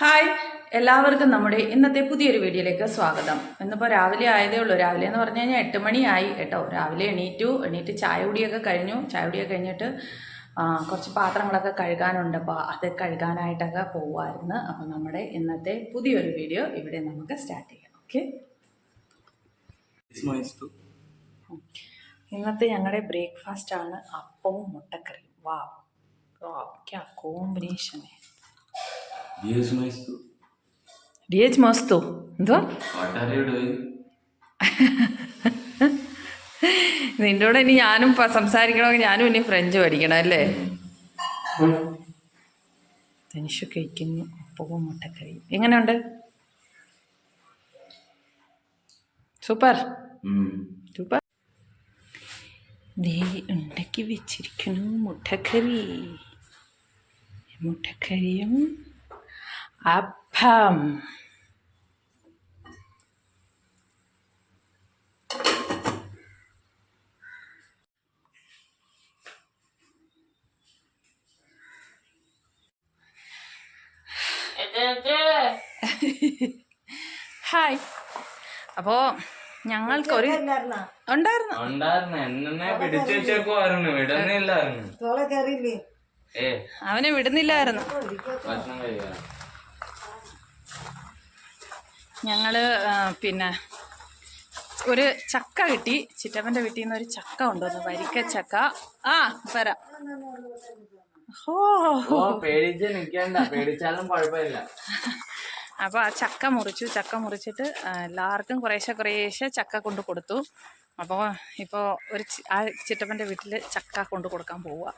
Hi എല്ലാവർക്കും നമ്മുടെ ഇന്നത്തെ പുതിയൊരു വീഡിയോയിലേക്ക് സ്വാഗതം. ഇന്നിപ്പോൾ രാവിലെ ആയതേ ഉള്ളൂ. രാവിലെ എന്ന് പറഞ്ഞു കഴിഞ്ഞാൽ എട്ട് മണിയായി കേട്ടോ. രാവിലെ എണീറ്റു എണീറ്റ് ചായ കുടിയൊക്കെ കഴിഞ്ഞു. ചായ കുടിയൊക്കെ കഴിഞ്ഞിട്ട് കുറച്ച് പാത്രങ്ങളൊക്കെ കഴുകാനുണ്ട്. അപ്പോൾ അത് കഴുകാനായിട്ടൊക്കെ പോവായിരുന്നു. അപ്പോൾ നമ്മുടെ ഇന്നത്തെ പുതിയൊരു വീഡിയോ ഇവിടെ നമുക്ക് സ്റ്റാർട്ട് ചെയ്യാം. ഓക്കെ. ഇന്നത്തെ ഞങ്ങളുടെ ബ്രേക്ക്ഫാസ്റ്റ് ആണ് അപ്പവും മുട്ടക്കറിയും. വാ. വാ ക്യാ Yes, Maisto. DH മസ്തു എന്തുവാ? നിന്റെ കൂടെ ഇനി ഞാനും സംസാരിക്കണമെങ്കിൽ ഞാനും ഇനി ഫ്രഞ്ച് പഠിക്കണം അല്ലേ? തനിഷ് കഴിക്കുന്നു അപ്പവും മുട്ടക്കറി എങ്ങനെയുണ്ട്? സൂപ്പർ. സൂപ്പർ ദേ ഉണ്ടാക്കി വെച്ചിരിക്കുന്നു മുട്ടക്കറി. മുട്ടക്കറിയും അപ്പം. ഹായ്. അപ്പോ ഞങ്ങൾക്കൊരു ഉണ്ടായിരുന്നു. ഉണ്ടായിരുന്നു. അവനെ വിടുന്നില്ലായിരുന്നു. ഞങ്ങൾ പിന്നെ ഒരു ചക്ക കിട്ടി. ചിറ്റപ്പന്റെ വീട്ടിൽ നിന്ന് ഒരു ചക്ക കൊണ്ടുവന്നു. വരിക്ക ചക്ക ആ കുഴപ്പമില്ല. അപ്പോൾ ആ ചക്ക മുറിച്ചു. ചക്ക മുറിച്ചിട്ട് എല്ലാവർക്കും കുറേശ്ശെ കുറേശ്ശെ ചക്ക കൊണ്ട് കൊടുത്തു. അപ്പോൾ ഇപ്പോൾ ഒരു ആ ചിറ്റപ്പന്റെ വീട്ടിൽ ചക്ക കൊണ്ട് കൊടുക്കാൻ പോവുക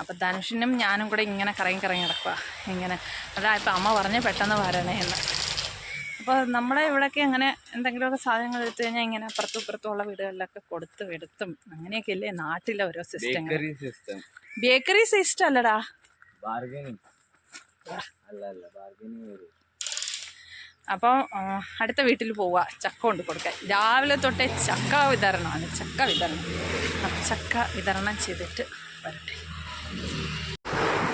അപ്പോൾ ധനുഷിനും ഞാനും കൂടെ ഇങ്ങനെ കറങ്ങി കറങ്ങി നടക്കുക ഇങ്ങനെ. അതാ ഇപ്പം അമ്മ പറഞ്ഞ് പെട്ടെന്ന് വരണേ എന്ന് അപ്പോൾ നമ്മുടെ ഇവിടെയൊക്കെ അങ്ങനെ എന്തെങ്കിലുമൊക്കെ സാധനങ്ങൾ എടുത്തു കഴിഞ്ഞാൽ ഇങ്ങനെ അപ്പുറത്തും ഇപ്പുറത്തും ഉള്ള വീടുകളിലൊക്കെ കൊടുത്ത് എടുത്തും. അങ്ങനെയൊക്കെ അല്ലേ നാട്ടിലെ ഓരോ സിസ്റ്റം ബേക്കറി സിസ്റ്റം അല്ലടാ. അപ്പോൾ അടുത്ത വീട്ടിൽ പോവുക ചക്ക കൊണ്ട് കൊടുക്കുക രാവിലെ തൊട്ടേ ചക്ക വിതരണമാണ് ചക്ക വിതരണം. ചക്ക വിതരണം ചെയ്തിട്ട് വരട്ടെ.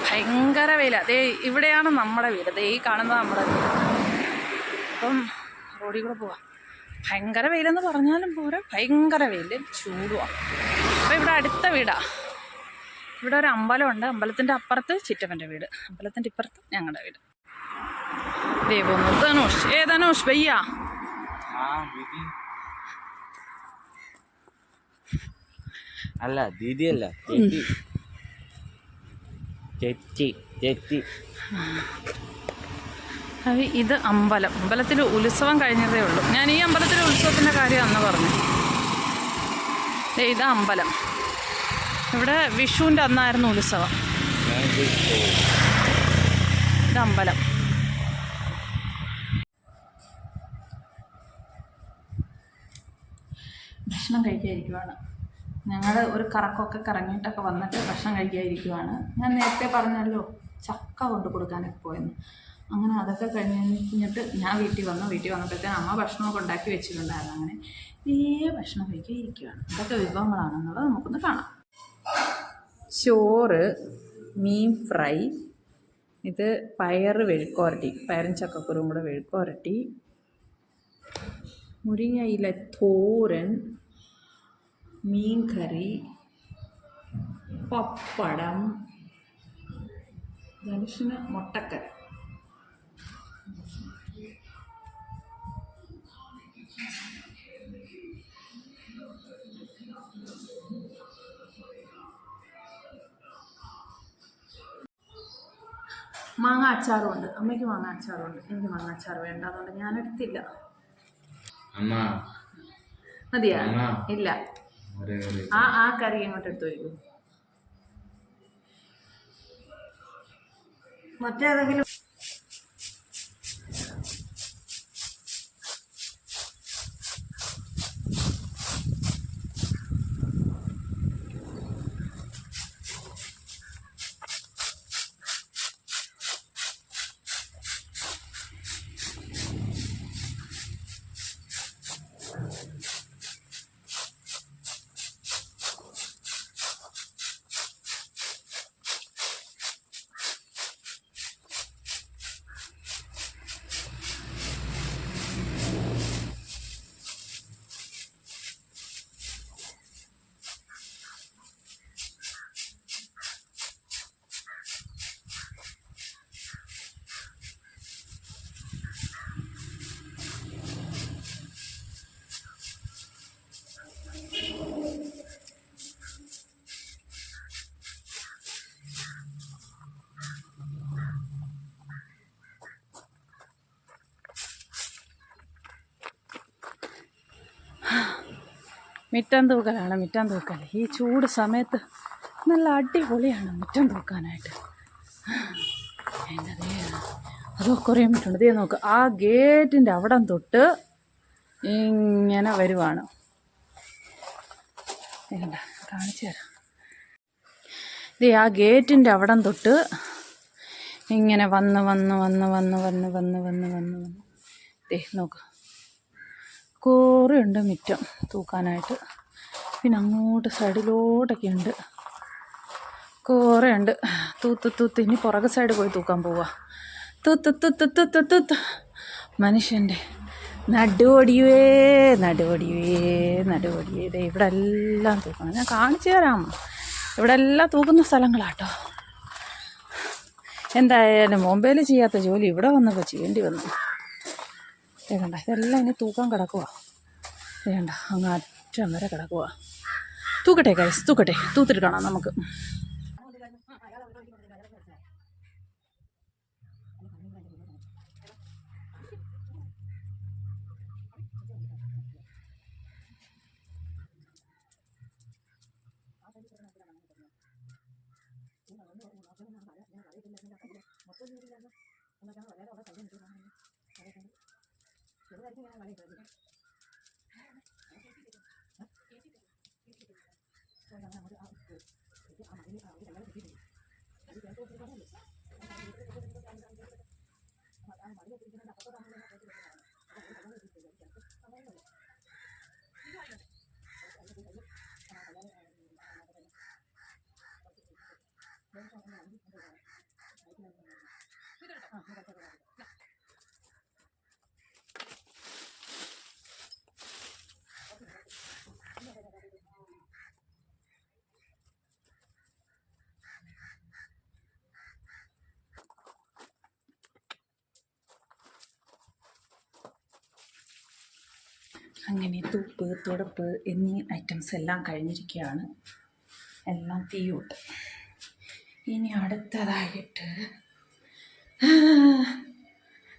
ഭയങ്കര വെയില. അതേ ഇവിടെയാണ് നമ്മുടെ വീട്. അതേ ഈ കാണുന്നത് നമ്മുടെ വീട്. അപ്പം റോഡിൽ കൂടെ പോവാം. ഭയങ്കര വെയിലെന്ന് പറഞ്ഞാലും പോരാ. ഭയങ്കര വെയിൽ ചൂടുമാണ് അപ്പോൾ ഇവിടെ അടുത്ത വീടാണ് ഇവിടെ ഒരു അമ്പലമുണ്ട്. അമ്പലത്തിന്റെ അപ്പുറത്ത് ചിറ്റപ്പന്റെ വീട്. അമ്പലത്തിന്റെ ഇപ്പുറത്ത് ഞങ്ങളുടെ വീട്. ദേവൊന്നു ധനുഷ്. ഏ ധനുഷ് ഭയ്യ അല്ല ദീദി അല്ല ചേച്ചി ചേച്ചി ഇത് അമ്പലം. അമ്പലത്തിൽ ഉത്സവം കഴിഞ്ഞതേ ഉള്ളൂ. ഞാൻ ഈ അമ്പലത്തിലെ ഉത്സവത്തിന്റെ കാര്യം അന്ന് പറഞ്ഞു ഇത് അമ്പലം. ഇവിടെ വിഷുവിന്റെ അന്നായിരുന്നു ഉത്സവം. ഇത് അമ്പലം. ഭക്ഷണം കഴിക്കാതിരിക്കുവാണ്. ഞങ്ങൾ ഒരു കറക്കമൊക്കെ കറങ്ങിയിട്ടൊക്കെ വന്നിട്ട് ഭക്ഷണം കഴിക്കാതിരിക്കുവാണ്. ഞാൻ നേരത്തെ പറഞ്ഞല്ലോ ചക്ക കൊണ്ട് കൊടുക്കാനൊക്കെ പോയെന്ന്. അങ്ങനെ അതൊക്കെ കഴിഞ്ഞിട്ട് ഞാൻ വീട്ടിൽ വന്നു. വീട്ടിൽ വന്നപ്പോഴത്തേന് അമ്മ ഭക്ഷണമൊക്കെ ഉണ്ടാക്കി വെച്ചിട്ടുണ്ടായിരുന്നു. അങ്ങനെ ഈ ഭക്ഷണം കഴിക്കാൻ ഇരിക്കുകയാണ് അതൊക്കെ വിഭവങ്ങളാണെന്നുള്ളത് നമുക്കൊന്ന് കാണാം. ചോറ് മീൻ ഫ്രൈ ഇത് പയറ് വെഴുക്കോരട്ടി പയറും ചക്കക്കുരും കൂടെ വെഴുക്കോരട്ടി മുരിങ്ങയില തോരൻ മീൻ കറി പപ്പടം ധനുഷിന് മുട്ടക്കറി. മാങ്ങ അച്ചാറും ഉണ്ട് അമ്മയ്ക്ക് മാങ്ങ അച്ചാറും ഉണ്ട് എനിക്ക് മാങ്ങ അച്ചാർ വേണ്ട. അതുകൊണ്ട് ഞാൻ എടുത്തില്ല. മതിയാ? ഇല്ല. ആ ആ കറി അങ്ങോട്ട് എടുത്തു വയ്ക്കൂ മറ്റേതെങ്കിലും മിറ്റം തൂക്കലാണ് മിറ്റം തൂക്കൽ ഈ ചൂട് സമയത്ത് നല്ല അടിപൊളിയാണ് മിറ്റം തൂക്കാനായിട്ട് അതോ കുറേ മിറ്റുണ്ട് ഇതേ നോക്ക് ആ ഗേറ്റിന്റെ അവിടം തൊട്ട് ഇങ്ങനെ വരുവാണ്. കാണിച്ചു തരാം. ഇതേ ആ ഗേറ്റിന്റെ അവിടം തൊട്ട് ഇങ്ങനെ വന്ന് വന്ന് വന്ന് വന്ന് വന്ന് വന്ന് വന്ന് വന്ന് വന്ന്. ദേ നോക്ക്. കുറേ ഉണ്ട് മിറ്റം തൂക്കാനായിട്ട്. പിന്നെ അങ്ങോട്ട് സൈഡിലോട്ടൊക്കെ ഉണ്ട്. കുറേ ഉണ്ട് തൂത്ത് തൂത്ത് ഇനി പുറകെ സൈഡ് പോയി തൂക്കാൻ പോവാ. തൂത്ത് തൂത്ത് തൂത്ത് തൂത്ത് മനുഷ്യന്റെ നടുവടിയേ നടുവടിയേ നടുവടിയേ. ദേ ഇവിടെ എല്ലാം തൂക്കണം. ഞാൻ കാണിച്ചു തരാം. ഇവിടെ എല്ലാം തൂക്കുന്ന സ്ഥലങ്ങളാട്ടോ. എന്തായാലും മുമ്പേൽ ചെയ്യാത്ത ജോലി ഇവിടെ വന്നപ്പോൾ ചെയ്യേണ്ടി വന്നു. ദേ കണ്ട ഇതെല്ലാം ഇനി തൂക്കാൻ കിടക്കുക ഇതേണ്ട? അങ്ങ് അറ്റം വരെ കിടക്കുക തൂക്കട്ടെ കൈസ് തൂക്കട്ടെ. തൂത്തിട്ട് കാണാം നമുക്ക്. ini അങ്ങനെ തൂപ്പ് തുടപ്പ് എന്നീ ഐറ്റംസ് എല്ലാം കഴിഞ്ഞിരിക്കുകയാണ്. എല്ലാം തീയൂട്ട്. ഇനി അടുത്തതായിട്ട്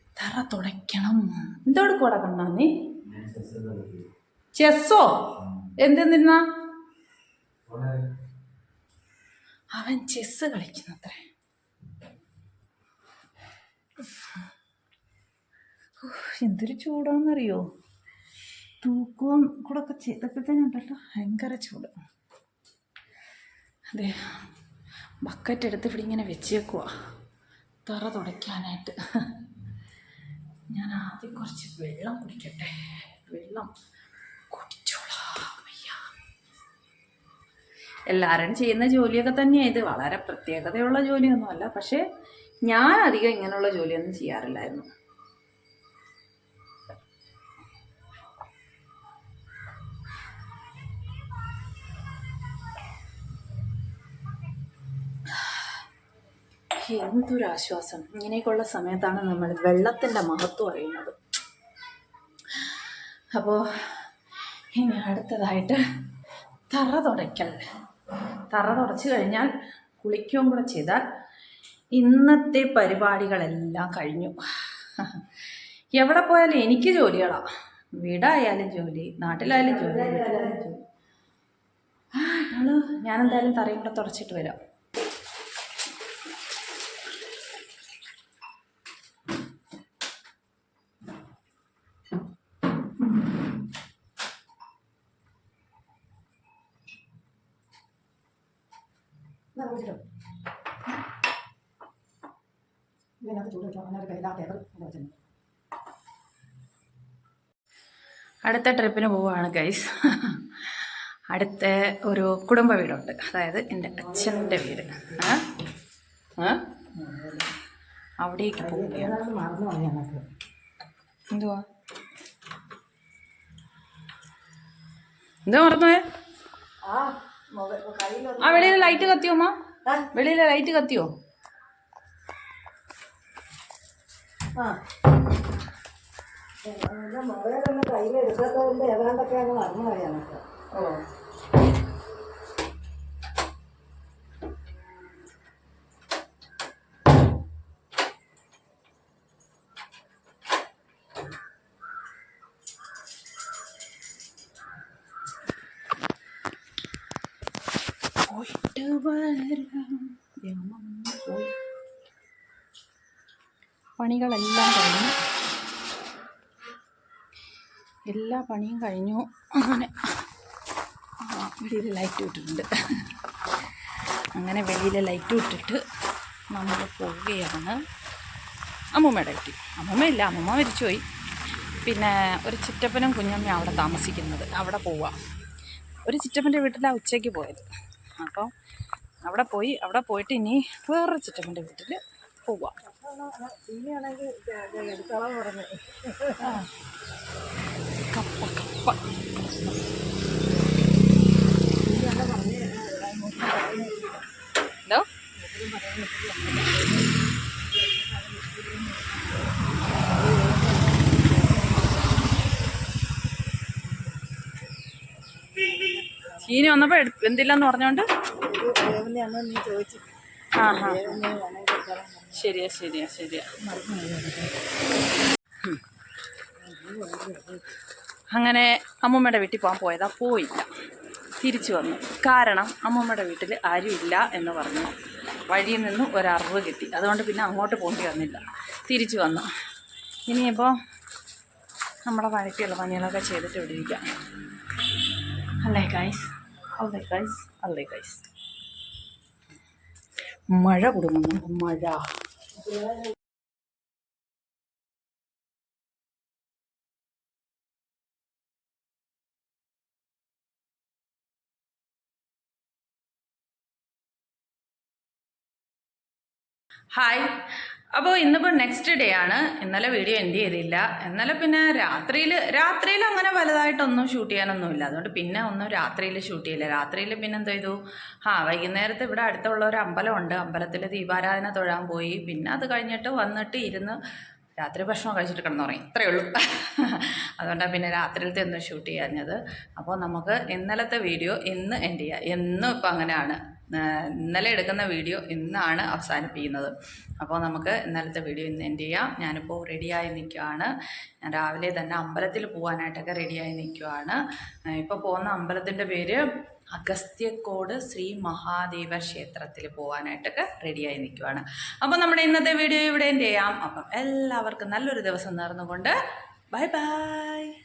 തറ തുടയ്ക്കണം. എന്തോട് കൂടെ കണ്ണാ ചെസ്സോ? എന്തെന്നിരുന്ന? അവൻ ചെസ്സ് കളിക്കുന്നത്രേ. എന്തൊരു ചൂടാന്നറിയോ? തൂക്കവും കൂടെ ഒക്കെ ചെയ്തപ്പോഴത്തേനുണ്ടല്ലോ ഭയങ്കര ചൂട്. അതെ ബക്കറ്റ് എടുത്ത് ഇവിടെ ഇങ്ങനെ വെച്ചേക്കുക തറ തുടയ്ക്കാനായിട്ട്. ഞാൻ ആദ്യം കുറച്ച് വെള്ളം കുടിക്കട്ടെ. വെള്ളം എല്ലാവരും ചെയ്യുന്ന ജോലിയൊക്കെ തന്നെയാണ് ഇത്. വളരെ പ്രത്യേകതയുള്ള ജോലിയൊന്നുമല്ല. പക്ഷേ ഞാൻ അധികം ഇങ്ങനെയുള്ള ജോലിയൊന്നും ചെയ്യാറില്ലായിരുന്നു. എന്തൊരാശ്വാസം ഇങ്ങനെയൊക്കെയുള്ള സമയത്താണ് നമ്മൾ വെള്ളത്തിന്റെ മഹത്വം അറിയുന്നത്. അപ്പോൾ ഇനി അടുത്തതായിട്ട് തറ തുടയ്ക്കൽ. തറ തുടച്ചു കഴിഞ്ഞാൽ കുളിക്കുകയും കൂടെ ചെയ്താൽ ഇന്നത്തെ പരിപാടികളെല്ലാം കഴിഞ്ഞു. എവിടെ പോയാലും എനിക്ക് ജോലികളാണ് വീടായാലും ജോലി നാട്ടിലായാലും ജോലി. ഞാനെന്തായാലും തറയും കൂടെ തുടച്ചിട്ട് വരാം. കുടിച്ചിട്ടും ഇതിനകത്ത് ചൂട് വെച്ചോ അങ്ങനെ ഒരു കയ്യിലാ വെച്ചിട്ടുണ്ട് അടുത്ത ട്രിപ്പിന് പോവുകയാണ് ഗൈസ് അടുത്ത ഒരു കുടുംബ വീടുണ്ട്. അതായത് എന്റെ അച്ഛന്റെ വീട്. അവിടേക്ക് പോവുകയാണ്. എന്തുവാ? എന്താ മറന്നു ആ വെളിയിലെ ലൈറ്റ് കത്തിയോമ്മ വെളിയിലെ ലൈറ്റ് കത്തിയോ? ആ. മകളെ തന്നെ കയ്യിലെടുക്കാത്തതിന്റെ ഏതാണ്ടൊക്കെ അങ്ങ് നടന്നു പോയാൽ ഓ. പണികളെല്ലാം കഴിഞ്ഞു. എല്ലാ പണിയും കഴിഞ്ഞു. അങ്ങനെ. വെളിയിൽ ലൈറ്റ് ഇട്ടിട്ടുണ്ട്. അങ്ങനെ വെളിയിൽ ലൈറ്റ് ഇട്ടിട്ട് നമ്മൾ പോവുകയാണ്. അമ്മൂമ്മയുടെ വീട്ടിൽ. അമ്മൂമ്മയില്ല അമ്മൂമ്മ മരിച്ചുപോയി. പിന്നെ ഒരു ചിറ്റപ്പനും കുഞ്ഞമ്മയും അവിടെ താമസിക്കുന്നത്. അവിടെ പോവാം. ഒരു ചിറ്റപ്പന്റെ വീട്ടിലാണ് ഉച്ചയ്ക്ക് പോയത്. അപ്പോൾ അവിടെ പോയി അവിടെ പോയിട്ട് ഇനി വേറൊരു ചുറ്റമ്മന്റെ വീട്ടിൽ പോവാം. കപ്പ കപ്പ എന്തോ ചീനി വന്നപ്പോൾ പറഞ്ഞോണ്ട് ആ ഹാ ശരിയാ ശരിയാ ശരിയാ. അങ്ങനെ അമ്മൂമ്മയുടെ വീട്ടിൽ പോകാൻ പോയതാ പോയില്ല. തിരിച്ചു വന്നു. കാരണം അമ്മൂമ്മയുടെ വീട്ടിൽ ആരുമില്ല എന്ന് പറഞ്ഞു. വഴിയിൽ നിന്നും ഒരറിവ് കിട്ടി. അതുകൊണ്ട് പിന്നെ അങ്ങോട്ട് പോകേണ്ടി വന്നില്ല. തിരിച്ചു വന്നു. ഇനിയിപ്പോൾ നമ്മുടെ വഴക്കുള്ള പണികളൊക്കെ ചെയ്തിട്ട് ഇവിടെ ഇരിക്കാം. അല്ലേ ഗൈസ് അല്ലേ ഗൈസ് അല്ലേ ഗൈസ് மழை கொடுங்க மழை. ஹாய் അപ്പോൾ ഇന്നിപ്പോൾ നെക്സ്റ്റ് ഡേ ആണ്. ഇന്നലെ വീഡിയോ എൻഡ് ചെയ്തില്ല. ഇന്നലെ പിന്നെ രാത്രിയിൽ രാത്രിയിൽ അങ്ങനെ വലുതായിട്ടൊന്നും ഷൂട്ട് ചെയ്യാനൊന്നുമില്ല. അതുകൊണ്ട് പിന്നെ ഒന്നും രാത്രിയിൽ ഷൂട്ട് ചെയ്യില്ല. രാത്രിയിൽ പിന്നെ എന്തോ ചെയ്തു? ആ വൈകുന്നേരത്ത് ഇവിടെ അടുത്തുള്ള ഒരു അമ്പലമുണ്ട്. അമ്പലത്തിൽ ദീപാരാധന തൊഴാൻ പോയി. പിന്നെ അത് കഴിഞ്ഞിട്ട് വന്നിട്ട് ഇരുന്ന് രാത്രി ഭക്ഷണം കഴിച്ചിട്ട് കിടന്നുറങ്ങി. ഇത്രയേ ഉള്ളൂ. അതുകൊണ്ടാണ് പിന്നെ രാത്രിയിലത്തെ ഒന്നും ഷൂട്ട് ചെയ്യാഞ്ഞത്. അപ്പോൾ നമുക്ക് ഇന്നലത്തെ വീഡിയോ ഇന്ന് എൻഡ് ചെയ്യാം. എന്നും ഇപ്പം അങ്ങനെയാണ്. ഇന്നലെ എടുക്കുന്ന വീഡിയോ ഇന്നാണ് അവസാനിപ്പിക്കുന്നത്. അപ്പോൾ നമുക്ക് ഇന്നലത്തെ വീഡിയോ ഇന്ന് എൻഡ് ചെയ്യാം. ഞാനിപ്പോൾ റെഡിയായി നിൽക്കുകയാണ്. ഞാൻ രാവിലെ തന്നെ അമ്പലത്തിൽ പോകാനായിട്ടൊക്കെ റെഡിയായി നിൽക്കുകയാണ്. ഇപ്പോൾ പോകുന്ന അമ്പലത്തിന്റെ പേര് അഗസ്ത്യക്കോട് ശ്രീ മഹാദേവ ക്ഷേത്രത്തിൽ പോകാനായിട്ടൊക്കെ റെഡിയായി നിൽക്കുകയാണ്. അപ്പോൾ നമ്മുടെ ഇന്നത്തെ വീഡിയോ ഇവിടെ എൻഡ് ചെയ്യാം. അപ്പം എല്ലാവർക്കും നല്ലൊരു ദിവസം നേർന്നുകൊണ്ട് ബൈ ബൈ.